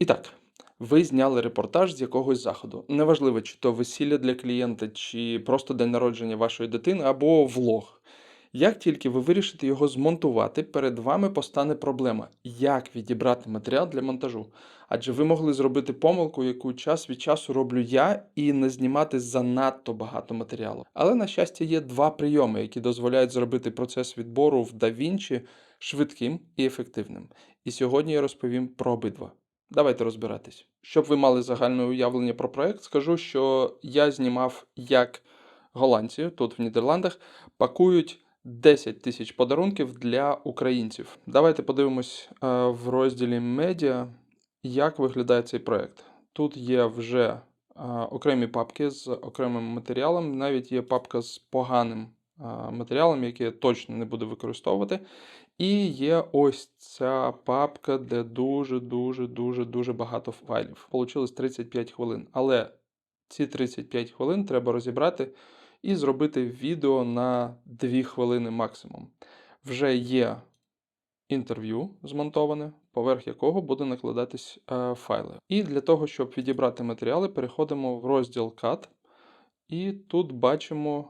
І так, ви зняли репортаж з якогось заходу. Неважливо, чи то весілля для клієнта, чи просто день народження вашої дитини, або влог. Як тільки ви вирішите його змонтувати, перед вами постане проблема, як відібрати матеріал для монтажу. Адже ви могли зробити помилку, яку час від часу роблю я, і не знімати занадто багато матеріалу. Але, на щастя, є два прийоми, які дозволяють зробити процес відбору в DaVinci швидким і ефективним. І сьогодні я розповім про обидва. Давайте розбиратись. Щоб ви мали загальне уявлення про проект, скажу, що я знімав, як голландці тут в Нідерландах пакують 10 тисяч подарунків для українців. Давайте подивимось е, в розділі медіа, як виглядає цей проект. Тут є вже е, окремі папки з окремим матеріалом, навіть є папка з поганим матеріалом, який я точно не буду використовувати. І є ось ця папка, де дуже, дуже, дуже, багато файлів. Получилось 35 хвилин. Але ці 35 хвилин треба розібрати і зробити відео на 2 хвилини максимум. Вже є інтерв'ю змонтоване, поверх якого буде накладатись е, файли. І для того, щоб відібрати матеріали, переходимо в розділ Cut. І тут бачимо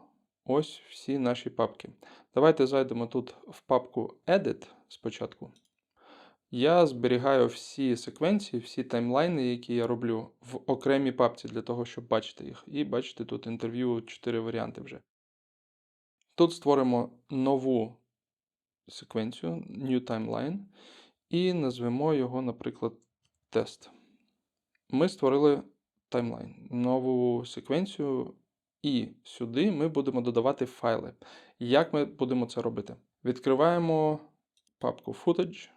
ось всі наші папки. Давайте зайдемо тут в папку Edit спочатку. Я зберігаю всі секвенції, всі таймлайни, які я роблю в окремій папці для того, щоб бачити їх. І бачите, тут інтерв'ю 4 варіанти вже. Тут створимо нову секвенцію, New Timeline, і назвемо його, наприклад, тест. Ми створили таймлайн, нову секвенцію, і сюди ми будемо додавати файли. Як ми будемо це робити? Відкриваємо папку Footage.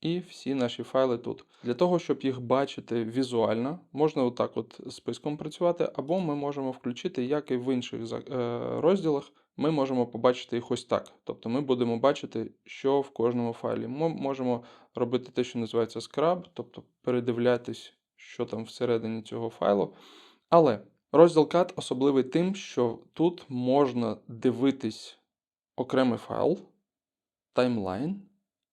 І всі наші файли тут. Для того, щоб їх бачити візуально, можна отак от списком працювати, або ми можемо включити, як і в інших е, розділах, ми можемо побачити їх ось так. Тобто ми будемо бачити, що в кожному файлі. Ми можемо робити те, що називається скраб, тобто передивлятись, що там всередині цього файлу. Але розділ Cut особливий тим, що тут можна дивитись окремий файл, таймлайн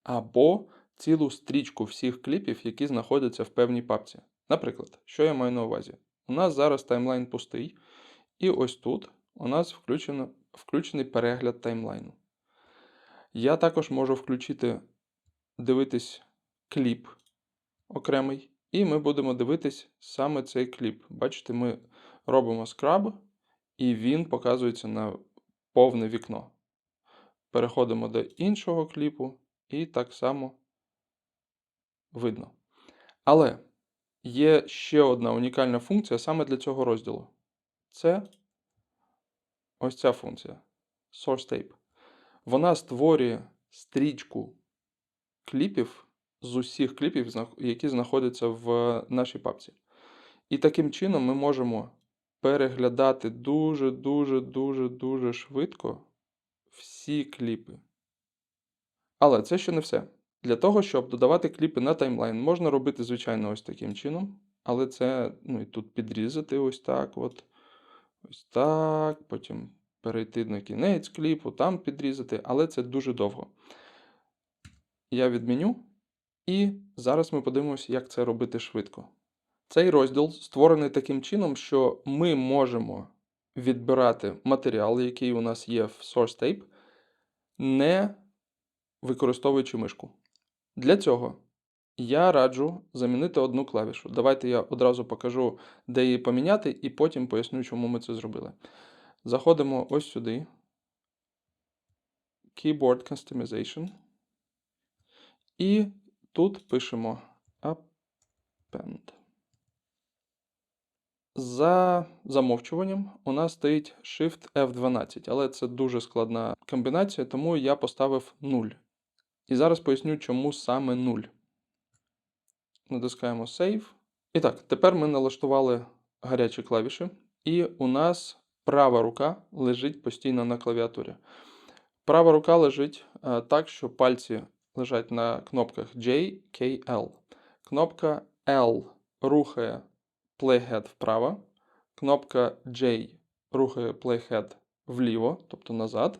або цілу стрічку всіх кліпів, які знаходяться в певній папці. Наприклад, що я маю на увазі? У нас зараз таймлайн пустий, і ось тут у нас включено, включений перегляд таймлайну. Я також можу включити дивитись кліп окремий, і ми будемо дивитись саме цей кліп. Бачите, ми робимо скраб, і він показується на повне вікно. Переходимо до іншого кліпу, і так само видно. Але є ще одна унікальна функція саме для цього розділу. Це ось ця функція Source Tape. Вона створює стрічку кліпів з усіх кліпів, які знаходяться в нашій папці. І таким чином ми можемо переглядати дуже-дуже дуже дуже швидко всі кліпи. Але це ще не все. Для того, щоб додавати кліпи на таймлайн, можна робити, звичайно, ось таким чином. Але це, ну і тут підрізати ось так. от, Ось так. Потім перейти на кінець кліпу, там підрізати, але це дуже довго. Я відміню. І зараз ми подивимося, як це робити швидко. Цей розділ створений таким чином, що ми можемо відбирати матеріал, який у нас є в Source Tape, не використовуючи мишку. Для цього я раджу замінити одну клавішу. Давайте я одразу покажу, де її поміняти, і потім поясню, чому ми це зробили. Заходимо ось сюди. Keyboard Customization. І тут пишемо Append. За замовчуванням у нас стоїть Shift F12, але це дуже складна комбінація, тому я поставив 0. І зараз поясню, чому саме 0. Натискаємо Save. І так, тепер ми налаштували гарячі клавіші, і у нас права рука лежить постійно на клавіатурі. Права рука лежить так, що пальці лежать на кнопках J, K, L. Кнопка L рухає Playhead вправо, кнопка J рухає Playhead вліво, тобто назад.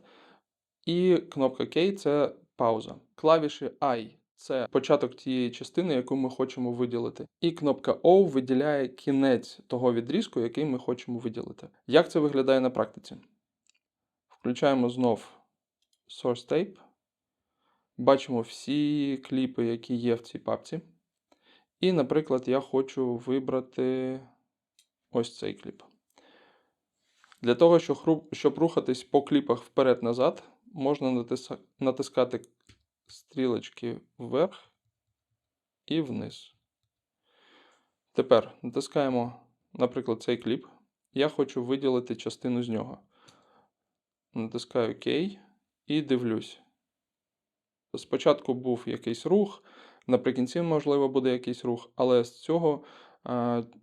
І кнопка K це пауза. Клавіші I це початок тієї частини, яку ми хочемо виділити. І кнопка O виділяє кінець того відрізку, який ми хочемо виділити. Як це виглядає на практиці? Включаємо знов Source Tape. Бачимо всі кліпи, які є в цій папці. І, наприклад, я хочу вибрати ось цей кліп. Для того, щоб, рухатись по кліпах вперед-назад, можна натискати стрілочки вверх і вниз. Тепер натискаємо, наприклад, цей кліп. Я хочу виділити частину з нього. Натискаю ОК і дивлюсь. Спочатку був якийсь рух, наприкінці, можливо, буде якийсь рух, але з цього,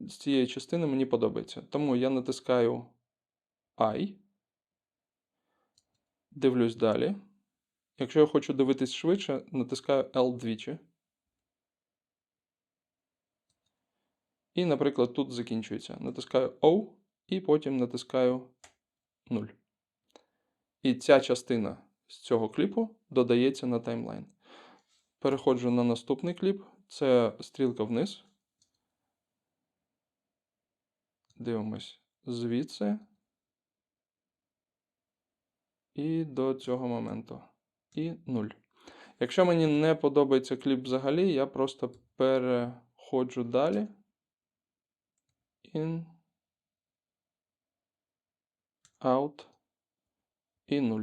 з цієї частини мені подобається. Тому я натискаю I, дивлюсь далі. Якщо я хочу дивитись швидше, натискаю L двічі. І, наприклад, тут закінчується. Натискаю O і потім натискаю 0. І ця частина з цього кліпу додається на таймлайн. Переходжу на наступний кліп. Це стрілка вниз. Дивимось звідси. І до цього моменту. І 0. Якщо мені не подобається кліп взагалі, я просто переходжу далі. In. Out. І 0.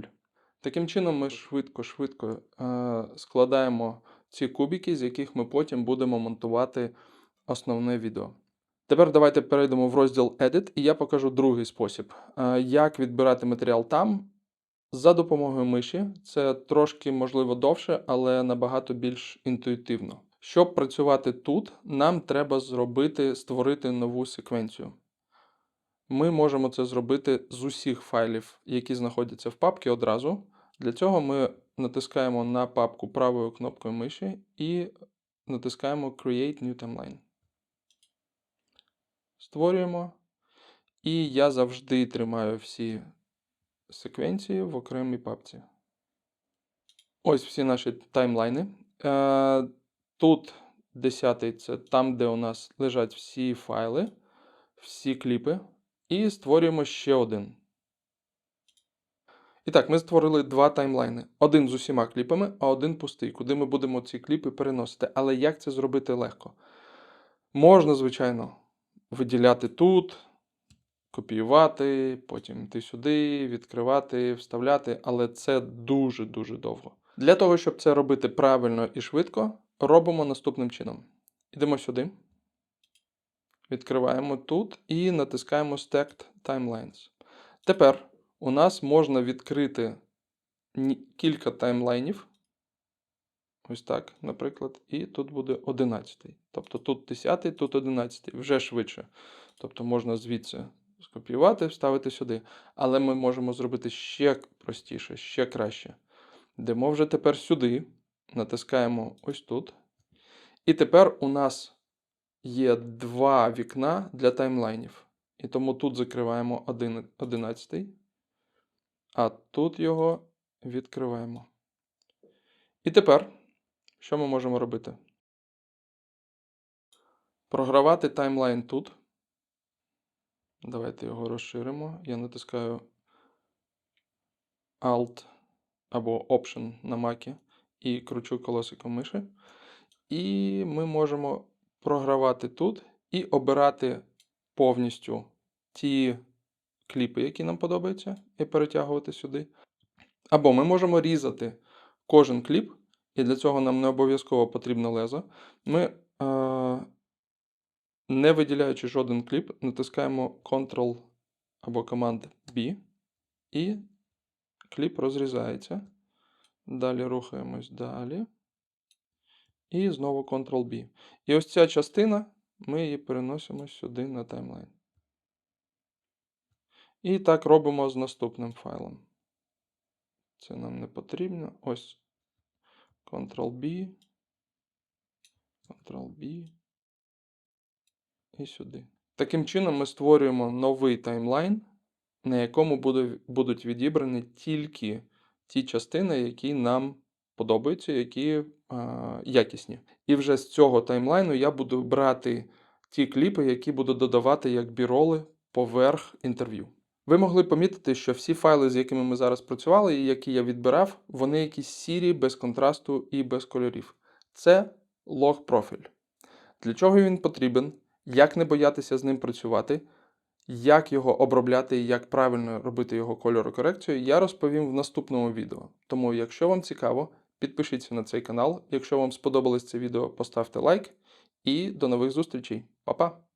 Таким чином, ми швидко-швидко е, складаємо ці кубики, з яких ми потім будемо монтувати основне відео. Тепер давайте перейдемо в розділ Edit, і я покажу другий спосіб, е, як відбирати матеріал там за допомогою миші. Це трошки, можливо, довше, але набагато більш інтуїтивно. Щоб працювати тут, нам треба зробити, створити нову секвенцію. Ми можемо це зробити з усіх файлів, які знаходяться в папці одразу. Для цього ми натискаємо на папку правою кнопкою миші і натискаємо Create New Timeline. Створюємо. І я завжди тримаю всі секвенції в окремій папці. Ось всі наші таймлайни. Е, Тут 10 це там, де у нас лежать всі файли, всі кліпи. І створюємо ще один. І так, ми створили два таймлайни: один з усіма кліпами, а один пустий, куди ми будемо ці кліпи переносити. Але як це зробити легко? Можна, звичайно, виділяти тут, копіювати, потім йти сюди, відкривати, вставляти, але це дуже-дуже довго. Для того, щоб це робити правильно і швидко, робимо наступним чином. Йдемо сюди. Відкриваємо тут і натискаємо Stacked Timelines. Тепер у нас можна відкрити кілька таймлайнів. Ось так, наприклад, і тут буде 11. Тобто тут 10, тут 11, вже швидше. Тобто можна звідси скопіювати, вставити сюди. Але ми можемо зробити ще простіше, ще краще. Йдемо вже тепер сюди, натискаємо ось тут. І тепер у нас є два вікна для таймлайнів. І тому тут закриваємо 11, а тут його відкриваємо. І тепер, що ми можемо робити? Програвати таймлайн тут. Давайте його розширимо. Я натискаю Alt або Option на Mac і кручу колесиком миші. І ми можемо програвати тут і обирати повністю ті кліпи, які нам подобаються, і перетягувати сюди. Або ми можемо різати кожен кліп, і для цього нам не обов'язково потрібно лезо. Ми, е, не виділяючи жоден кліп, натискаємо Ctrl або команд B, і кліп розрізається. Далі рухаємось далі. І знову Ctrl-B. І ось ця частина, ми її переносимо сюди на таймлайн. І так робимо з наступним файлом. Це нам не потрібно. Ось Ctrl-B, Ctrl-B і сюди. Таким чином ми створюємо новий таймлайн, на якому будуть відібрані тільки ті частини, які нам сподобаються, які е, якісні. І вже з цього таймлайну я буду брати ті кліпи, які буду додавати як біроли поверх інтерв'ю. Ви могли помітити, що всі файли, з якими ми зараз працювали, і які я відбирав, вони якісь сірі, без контрасту і без кольорів. Це лог профіль. Для чого він потрібен, як не боятися з ним працювати, як його обробляти і як правильно робити його кольорокорекцію, я розповім в наступному відео. Тому, якщо вам цікаво, підпишіться на цей канал. Якщо вам сподобалось це відео, поставте лайк і до нових зустрічей. Па-па!